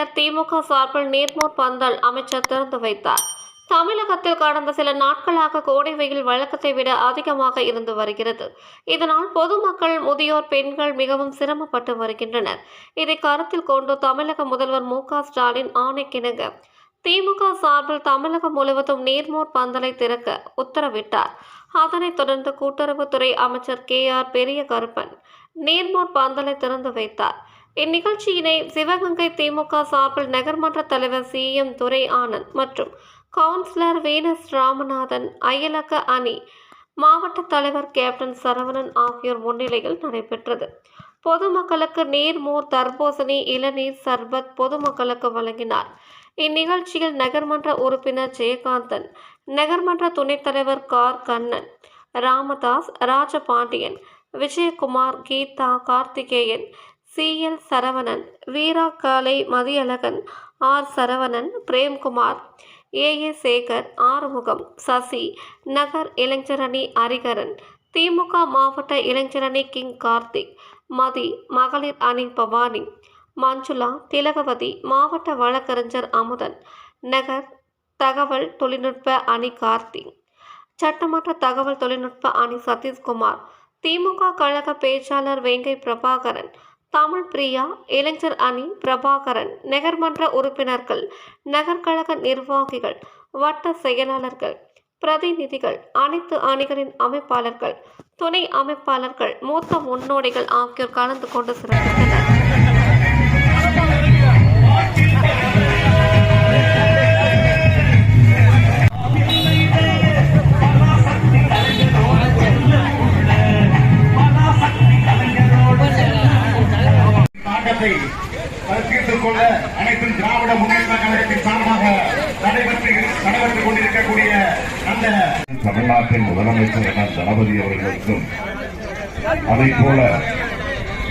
Collector திமுக சார்பில் நீர்மூர் பந்தல் அமைச்சர் திறந்து வைத்தார். தமிழகத்தில் கடந்த சில நாட்களாக கோடை வெயில் வழக்கத்தை விட அதிகமாக இருந்து வருகிறது. இதனால் பொதுமக்கள் முதியோர் பெண்கள் மிகவும் சிரமப்பட்டு வருகின்றனர். இதை கருத்தில் கொண்டு தமிழக முதல்வர் மு க ஸ்டாலின் ஆணைக்கிணங்க திமுக சார்பில் தமிழகம் முழுவதும் நீர்மோர் பந்தலை திறக்க உத்தரவிட்டார். அதனைத் தொடர்ந்து கூட்டுறவுத்துறை அமைச்சர் கே ஆர் பெரிய கருப்பன் நீர்மோர் பந்தலை திறந்து வைத்தார். இந்நிகழ்ச்சியினை சிவகங்கை திமுக சார்பில் நகர்மன்ற தலைவர் சி. எம். துரை ஆனந்த் மற்றும் கவுன்சிலர் வீனஸ் ராமநாதன் அயலக அணி மாவட்ட தலைவர் கேப்டன் சரவணன் ஆகியோர் முன்னிலையில் நடைபெற்றது. பொதுமக்களுக்கு நீர்மோர் தர்போசணி இளநீர் சர்பத் பொதுமக்களுக்கு வழங்கினார். இந்நிகழ்ச்சியில் நகர்மன்ற உறுப்பினர் ஜெயகாந்தன் நகர்மன்ற துணைத் தலைவர் கார் கண்ணன் ராமதாஸ் ராஜபாண்டியன் விஜயகுமார் கீதா கார்த்திகேயன் சி. எல் சரவணன் வீரா காலை Mathiyazhagan R. Saravanan Premkumar A. A. Sekar Arumugam Sasi நகர் இளைஞரணி ஹரிகரன் திமுக மாவட்ட இளைஞரணி கிங் கார்த்திக் மதி. மகளிர் அணி பவானி மஞ்சுளா திலகவதி மாவட்ட வழக்கறிஞர் அமுதன் நகர் தகவல் தொழில்நுட்ப அணி கார்த்திக் சட்டமன்ற தகவல் தொழில்நுட்ப அணி சதீஷ்குமார் திமுக கழக பேச்சாளர் வேங்கை பிரபாகரன் தமிழ் பிரியா இளைஞர் அணி பிரபாகரன் நகர்மன்ற உறுப்பினர்கள் நகர்கழக நிர்வாகிகள் வட்ட செயலாளர்கள் பிரதிநிதிகள் அனைத்து அணிகளின் அமைப்பாளர்கள் துணை அமைப்பாளர்கள் மூத்த முன்னோடிகள் ஆகியோர் கலந்து கொண்டு சிறப்பித்தனர். திராவிட முன்னேற்ற கழகத்தின் சார்பாக நடைபெற்று நடைபெற்றுக் கொண்டிருக்கக்கூடிய அந்த தமிழ்நாட்டின் முதலமைச்சர் என தளபதி அவர்களுக்கும் அதை போல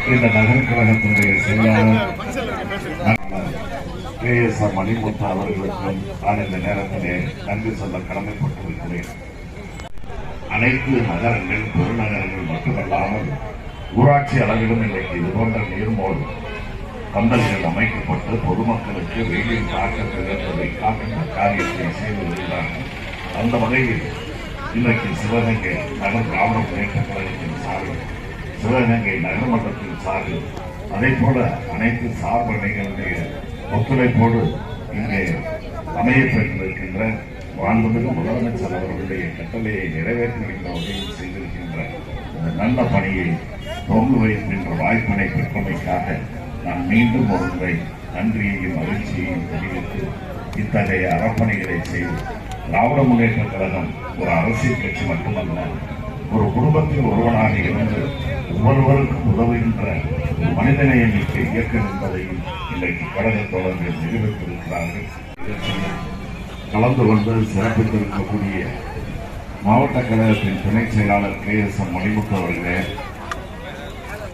இந்த நகர கழகத்தினுடைய செயலாளர் கே எஸ் ஆர் மணிமுத்து அவர்களுக்கும் நான் இந்த நேரத்திலே நன்றி சொல்ல கடமைப்பட்டிருக்கிறேன். அனைத்து நகரங்கள் பெருநகரங்கள் மட்டுமல்லாமல் ஊராட்சி அளவிலும் இன்றைக்கு இது போன்ற நீர்மோல் பந்தல்கள் அமைக்கப்பட்டு பொதுமக்களுக்கு வெயிலின் தாக்கத்திலிருப்பதை காக்கின்ற காரியத்தை செய்து வருகிறார்கள். அந்த வகையில் இன்றைக்கு சிவகங்கை நகர் திராவிட முன்னேற்ற கழகத்தின் சார்பில் சிவகங்கை நகர்மன்றத்தின் சார்பில் அதே போல அனைத்து சார்பணிகளுடைய ஒத்துழைப்போடு இங்கே அமையப்பெற்றிருக்கின்ற மாண்புமிகு முதலமைச்சர் அவர்களுடைய கட்டளையை நிறைவேற்றுகின்ற வகையில் செய்திருக்கின்ற இந்த நல்ல பணியை தொங்கு வைக்கின்ற வாய்ப்பினை பெற்றமைக்காக நான் மீண்டும் ஒரு முறை நன்றியையும் மகிழ்ச்சியையும் தெரிவித்து இத்தகைய அறப்பணிகளை செய்து திராவிட முன்னேற்ற கழகம் ஒரு அரசியல் கட்சி மட்டுமல்ல ஒரு குடும்பத்தில் ஒருவனாக இருந்து ஒவ்வொருவருக்கும் உதவுகின்ற ஒரு மனிதநேய மிக்க இயக்கம் என்பதையும் இன்றைக்கு கழக தொடர்பில் நிரூபித்திருக்கிறார்கள். கலந்து கொண்டு சிறப்பித்திருக்கக்கூடிய மாவட்ட கழகத்தின் துணை செயலாளர் கே எஸ் எம் மணிமுத்து அவர்களே